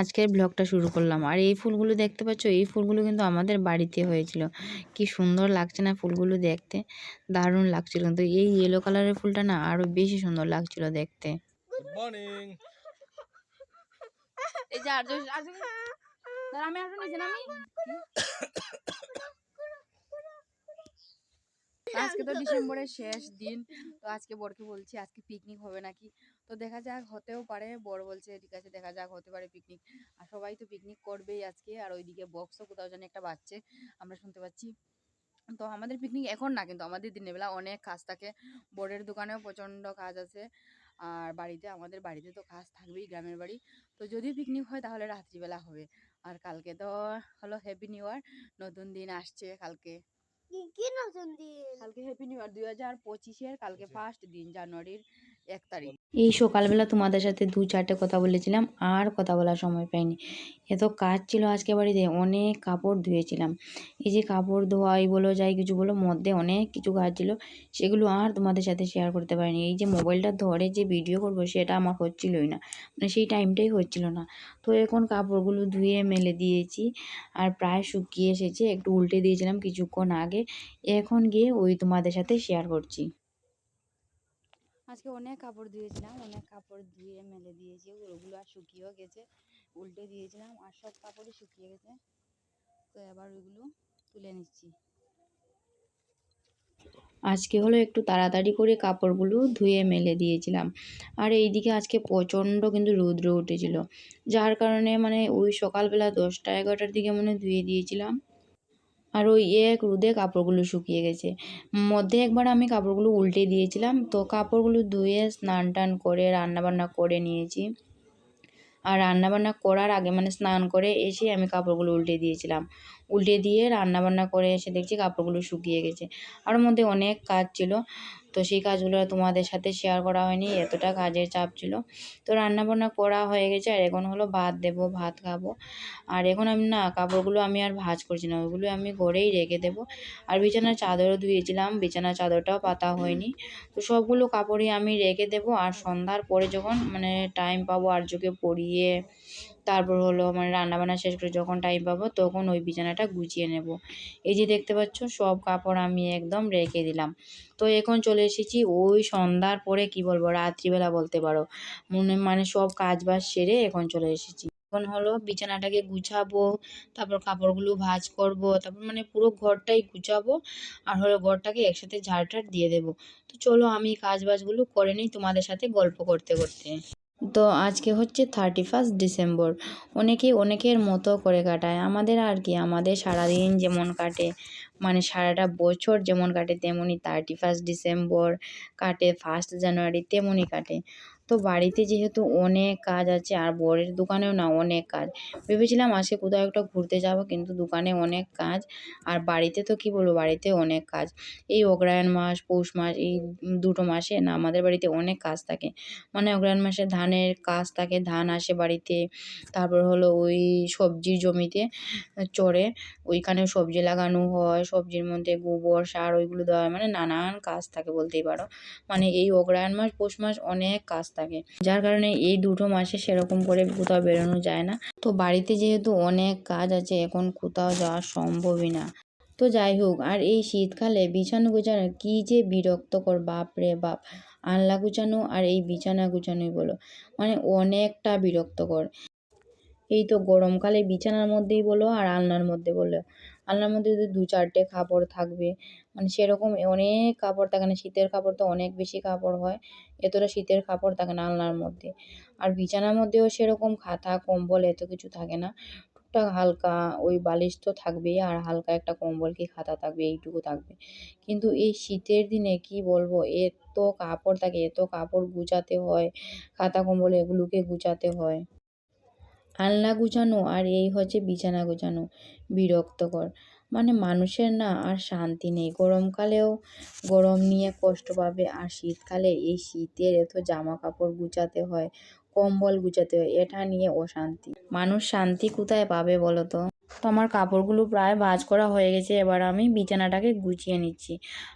আজকের ব্লগটা শুরু করলাম। আর এই ফুলগুলো দেখতে পাচ্ছ এই ফুলগুলো কিন্তু আমাদের বাড়িতে হয়েছিল। কি সুন্দর লাগছে না ফুলগুলো দেখতে? দারুণ লাগছিল। কিন্তু এই ইয়েলো কালারের ফুলটা না আরও বেশি সুন্দর লাগছিল দেখতে। এই যে আমি আজকে তো ডিসেম্বরের শেষ দিন তো আজকে বরকে বলছি আজকে পিকনিক হবে নাকি? তো দেখা যাক হতেও পারে। বড় বলছে ঠিক আছে দেখা যাক হতে পারে পিকনিক আর সবাই তো পিকনিক করবেই আজকে। আর ওইদিকে বক্সও কোথাও জানি একটা বাচ্চে আমরা শুনতে পাচ্ছি। তো আমাদের পিকনিক এখন না কিন্তু আমাদের দিনের বেলা অনেক কাজ থাকে। বোর্ডের দোকানেও প্রচণ্ড কাজ আছে। আর বাড়িতে আমাদের বাড়িতে তো কাজ থাকবেই গ্রামের বাড়ি। তো যদি পিকনিক হয় তাহলে রাত্রিবেলা হবে। আর কালকে তো হলো হ্যাপি নিউ ইয়ার নতুন দিন আসছে কালকে। কি কি নতুন দিন? কালকে হ্যাপি নিউ ইয়ার দুই হাজার পঁচিশের কালকে ফার্স্ট দিন জানুয়ারির। এক তারিখ। এই সকালবেলা তোমাদের সাথে দু চারটে কথা বলেছিলাম, আর কথা বলার সময় পাইনি। এত কাজ ছিল আজকে বাড়িতে, অনেক কাপড় ধুয়েছিলাম। এই যে কাপড় ধোয়াই বলো, যাই কিছু বলো, মধ্যে অনেক কিছু কাজ ছিল, সেগুলো আর তোমাদের সাথে শেয়ার করতে পারিনি। এই যে মোবাইলটা ধরে যে ভিডিও করব, সেটা আমার হচ্ছিলই না। মানে সেই টাইমটাই হচ্ছিল না। তো এখন কাপড়গুলো ধুয়ে মেলে দিয়েছি, আর প্রায় শুকিয়ে এসেছে। একটু উল্টে দিয়েছিলাম কিছুক্ষণ আগে। এখন গিয়ে ওই তোমাদের সাথে শেয়ার করছি। আজকে অনেক কাপড় ধুয়েছিলাম, অনেক কাপড় ধুয়ে মেলে দিয়েছি, ওগুলো আর শুকিয়েও গেছে, উল্টে দিয়েছিলাম, আর সব কাপড়ই শুকিয়ে গেছে। তো এবার ওইগুলো তুলে নিচ্ছি। আজকে হলো একটু তাড়াতাড়ি করে কাপড়গুলো ধুয়ে মেলে দিয়েছিলাম। আর এইদিকে আজকে প্রচণ্ড কিন্তু রৌদ্র উঠেছিল। যার কারণে মানে ওই সকালবেলা দশটা এগারোটার দিকে মনে ধুয়ে দিয়েছিলাম। আর ওই এক রোদে কাপড়গুলো শুকিয়ে গেছে। মধ্যে একবার আমি কাপড়গুলো উল্টে দিয়েছিলাম, তো কাপড়গুলো ধুয়ে স্নান টান করে রান্নাবান্না করে নিয়েছি। আর রান্নাবান্না করার আগে মানে স্নান করে এসে আমি কাপড়গুলো উল্টে দিয়েছিলাম। উল্টে দিয়ে রান্নাবান্না করে এসে দেখছি কাপড়গুলো শুকিয়ে গেছে। আর মধ্যে অনেক কাজ ছিল। তো সেই কাজগুলো তোমাদের সাথে শেয়ার করা হয়নি, এতটা কাজের চাপ ছিল। তো রান্নাবান্না করা হয়ে গেছে, আর এখন হলো ভাত দেবো, ভাত খাব। আর এখন আমি না, কাপড়গুলো আমি আর ভাঁজ করছি না, ওগুলো আমি ঘরেই রেখে দেবো। আর বিছানার চাদরও ধুয়েছিলাম, বিছানার চাদরটাও পাতা হয়নি। তো সবগুলো কাপড়ই আমি রেখে দেবো, আর সন্ধ্যার পরে যখন মানে টাইম পাবো আর্যকে পরিয়ে, তারপর হলো মানে রান্নাবান্না শেষ করে যখন টাইম পাবো, তখন ওই বিছানাটা গুছিয়ে নেব। এই যে দেখতে পাচ্ছ, সব কাপড় আমি একদম রেখে দিলাম। তো এখন চলে এসেছি। ওই সন্ধ্যার পরে কি বলব, রাত্রিবেলা বলতে পারো। মনে মানে সব কাজ বাজ সেরে এখন চলে এসেছি। এখন হলো বিছানাটাকে গুছাবো, তারপর কাপড়গুলো ভাঁজ করব, তারপর মানে পুরো ঘরটাই গুছাবো আর হলো ঘরটাকে একসাথে ঝাড় টাড় দিয়ে দেবো। তো চলো আমি কাজ বাজগুলো করে নিই তোমাদের সাথে গল্প করতে করতে। তো আজকে হচ্ছে থার্টি ফার্স্ট ডিসেম্বর অনেকে, অনেকের মতো করে কাটায়। আমাদের আর কি, আমাদের সারাদিন যেমন কাটে। মানে সারাটা বছর যেমন কাটে তেমনই থার্টি ফার্স্ট ডিসেম্বর কাটে ফার্স্ট জানুয়ারি তেমনই কাটে। তো বাড়িতে যেহেতু অনেক কাজ আছে, আর বরের দোকানেও না অনেক কাজ। ভেবেছিলাম আজকে কোথাও একটা ঘুরতে যাব, কিন্তু দোকানে অনেক কাজ, আর বাড়িতে তো কী বলব, বাড়িতে অনেক কাজ। এই অগ্রায়ণ মাস, পৌষ মাস, এই দুটো মাসে না আমাদের বাড়িতে অনেক কাজ থাকে। মানে অগ্রায়ণ মাসে ধানের কাজ থাকে, ধান আসে বাড়িতে, তারপর হলো ওই সবজির জমিতে চড়ে ওইখানে সবজি লাগানো হয়, সবজির মধ্যে গোবর, সার, ওইগুলো দেওয়া হয়। মানে নানান কাজ থাকে বলতেই পারো। মানে এই অগ্রায়ণ মাস, পৌষ মাস অনেক কাজ থাকে যার কারণে এই দুটো মাসে সেরকম করে কোথাও বেরোনো যায় না। তো বাড়িতে যেহেতু অনেক কাজ আছে, এখন কোথাও যাওয়া সম্ভবই না। তো যাই হোক, আর এই শীতকালে বিছানা গোছানো কী যে বিরক্তকর, বাপ রে বাপ। আনলা গুছানো আর এই বিছানা গুছানোই বলো মানে অনেকটা বিরক্তকর। এই তো গরমকালে বিছানার মধ্যেই বলো আর আলনার মধ্যে বলো। আলনার মধ্যে যদি দু চারটে কাপড় থাকবে মানে সেরকম অনেক কাপড় থাকে না, শীতের কাপড় তো অনেক বেশি কাপড় হয়, এতটা শীতের কাপড় থাকে না আলনার মধ্যে। আর বিছানার মধ্যেও সেরকম খাতা, কম্বল এত কিছু থাকে না, টুকটাক হালকা ওই বালিশ তো থাকবেই, আর হালকা একটা কম্বল কি খাতা থাকবে, এইটুকু থাকবে। কিন্তু এই শীতের দিনে কি বলব, এত কাপড় থাকে, এত কাপড় গুছাতে হয়, খাতা, কম্বল এগুলোকে গুছাতে হয়। আলনা গুছানো আর এই হচ্ছে বিছানা গুছানো। বিরক্তকর। মানে মানুষের না আর শান্তি নেই। গরমকালেও গরম নিয়ে কষ্ট পাবে। আর শীতকালে এই শীতের এত জামা কাপড় গুছাতে হয়, কম্বল গুছাতে হয়, এটা নিয়ে অশান্তি। মানুষ শান্তি কোথায় পাবে বলো তো? তো আমার কাপড়গুলো প্রায় ভাজ করা হয়ে গেছে, এবার আমি বিছানাটাকে গুছিয়ে নিচ্ছি।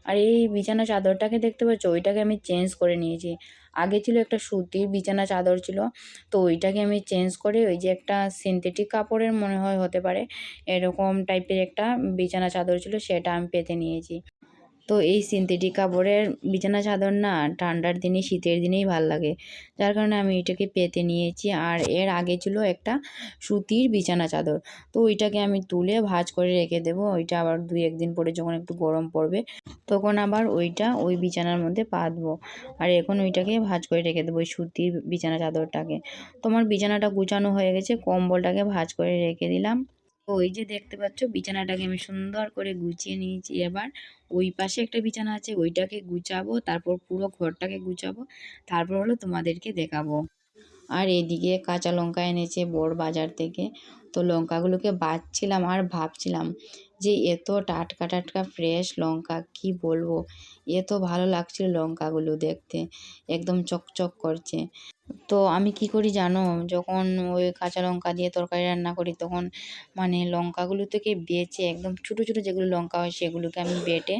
আর এই বিছানা চাদরটাকে দেখতে পাচ্ছ? ওইটাকে আমি চেঞ্জ করে নিয়েছি। আগে ছিল একটা সুতির বিছানা চাদর ছিল, তো ওইটাকে আমি চেঞ্জ করে ওই যে একটা সিনথেটিক কাপড়ের মনে হয় হতে পারে, এরকম টাইপের একটা বিছানা চাদর ছিল, সেটা আমি পেতে নিয়েছি। তো এই সিনথেটিক কাপড়ের বিছানা চাদর না ঠান্ডার দিনে, শীতের দিনেই ভালো লাগে। যার কারণে আমি এটাকে পেতে নিয়েছি। আর এর আগে ছিল একটা সুতির বিছানা চাদর। তো ওইটাকে আমি তুলে ভাজ করে রেখে দেবো। ওইটা আবার দুই একদিন পরে যখন একটু গরম পড়বে, তখন আবার ওইটা ওই বিছানার মধ্যে পাতবো। আর এখন ওইটাকে ভাজ করে রেখে দেবো, ওই সুতির বিছানা চাদরটাকে। তোমার বিছানাটা গুছানো হয়ে গেছে, কম্বলটাকে ভাজ করে রেখে দিলাম। ওই যে দেখতে পাচ্ছ, বিছানাটাকে আমি সুন্দর করে গুছিয়ে নিয়েছি। এবার ওই পাশে একটা বিছানা আছে, ওইটাকে গুছাবো, তারপর পুরো ঘরটাকে গুছাবো, তারপর হলো তোমাদেরকে দেখাবো। আর এদিকে কাঁচা লঙ্কা এনেছে বড় বাজার থেকে। তো লঙ্কাগুলোকে বাছছিলাম আর ভাবছিলাম যে এত টাটকা টাটকা ফ্রেশ লঙ্কা, কি বলব? এত ভালো লাগছিল লঙ্কাগুলো দেখতে। একদম চকচক করছে। তো আমি কি করি জানো? যখন ওই কাঁচা লঙ্কা দিয়ে তরকারি রান্না করি, তখন মানে লঙ্কাগুলো থেকে বেছে একদম ছোটো ছোটো যেগুলো লঙ্কা হয়, সেগুলোকে আমি বেটে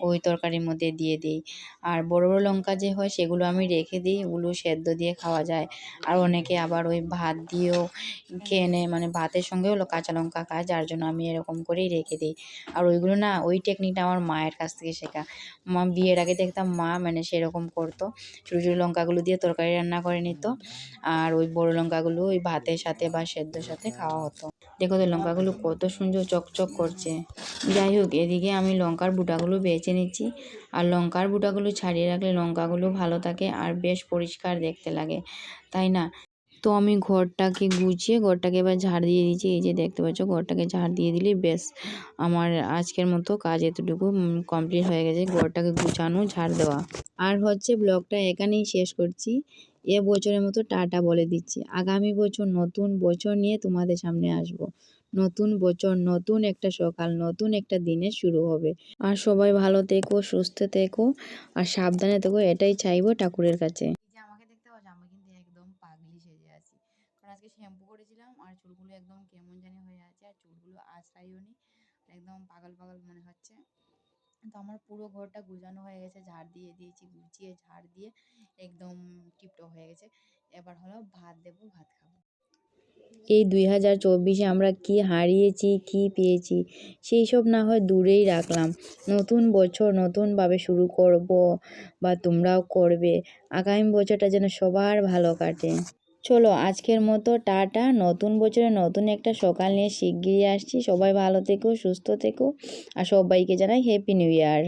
ওই তরকারির মধ্যে দিয়ে দিই। আর বড় বড় লঙ্কা যে হয়, সেগুলো আমি রেখে দিই, ওগুলো সেদ্ধ দিয়ে খাওয়া যায়। আর অনেকে আবার ওই ভাত দিয়েও খেয়ে নেয় মানে ভাতের সঙ্গেও কাঁচা লঙ্কা খায়, যার জন্য আমি এরকম করেই রেখে দিই। আর ওইগুলো না, ওই টেকনিকটা আমার মায়ের কাছ থেকে শেখা। মা বিয়ের আগে দেখতাম মা মানে সেরকম করতো। ছোটো ছোটো লঙ্কাগুলো দিয়ে তরকারি রান্না করে নিত। আর ওই বড় লঙ্কাগুলো ওই ভাতের সাথে বা সেদ্ধর সাথে খাওয়া হতো। দেখো তো লঙ্কাগুলো কত সুন্দর চকচক করছে। যাই হোক, এদিকে আমি লঙ্কার বুটাগুলো বেছে নিচ্ছি। আর লঙ্কার বুটাগুলো ছাড়িয়ে রাখলে লঙ্কাগুলো ভালো থাকে আর বেশ পরিষ্কার দেখতে লাগে। তাই না? তো আমি ঘরটাকে গুছিয়ে ঘরটাকে এবার ঝাড় দিয়ে দিয়েছি। এই যে দেখতে পাচ্ছ, ঘরটাকে ঝাড় দিয়ে দিলেই বেশ আমার আজকের মতো কাজ এতটুকু কমপ্লিট হয়ে গেছে ঘরটাকে গুছানো, ঝাড় দেওয়া। আর হচ্ছে ব্লগটা এখানেই শেষ করছি। এ বছরের মতো টাটা বলে দিচ্ছি। আগামী বছর নতুন বছর নিয়ে তোমাদের সামনে আসব। নতুন বছর, নতুন একটা সকাল, নতুন একটা দিনের শুরু হবে। আর সবাই ভালো থেকো, সুস্থ থেকো, আর সাবধানে থেকো, এটাই চাইব ঠাকুরের কাছে এই যে আমাকে দেখতে পাচ্ছ আমি কিন্তু একদম পাগলি সেজে আছি কারণ আজকে শ্যাম্পু করেছিলাম আর চুলগুলো একদম কেমন জানি হয়ে আছে আর চুলগুলো আঁচড়াইও নি একদম পাগল পাগল মনে হচ্ছে। তো আমার পুরো ঘরটা গুজানো হয়ে গেছে, ঝাড় দিয়ে দিয়েছি, গুছিয়ে ঝাড় দিয়ে একদম টিপটপ হয়ে গেছে। এবার হলো ভাত দেবো, ভাত খাব। এই দুই হাজার চব্বিশে আমরা কি হারিয়েছি, কি পেয়েছি, সেই সব না হয় দূরেই রাখলাম। নতুন বছর নতুনভাবে শুরু করব বা তোমরাও করবে। আগামী বছরটা যেন সবার ভালো কাটে। চলো আজকের মতো টাটা। নতুন বছরে নতুন একটা সকাল নিয়ে শিগগিরই আসছি। সবাই ভালো থেকো, সুস্থ থেকো, আর সবাইকে জানাই হ্যাপি নিউ ইয়ার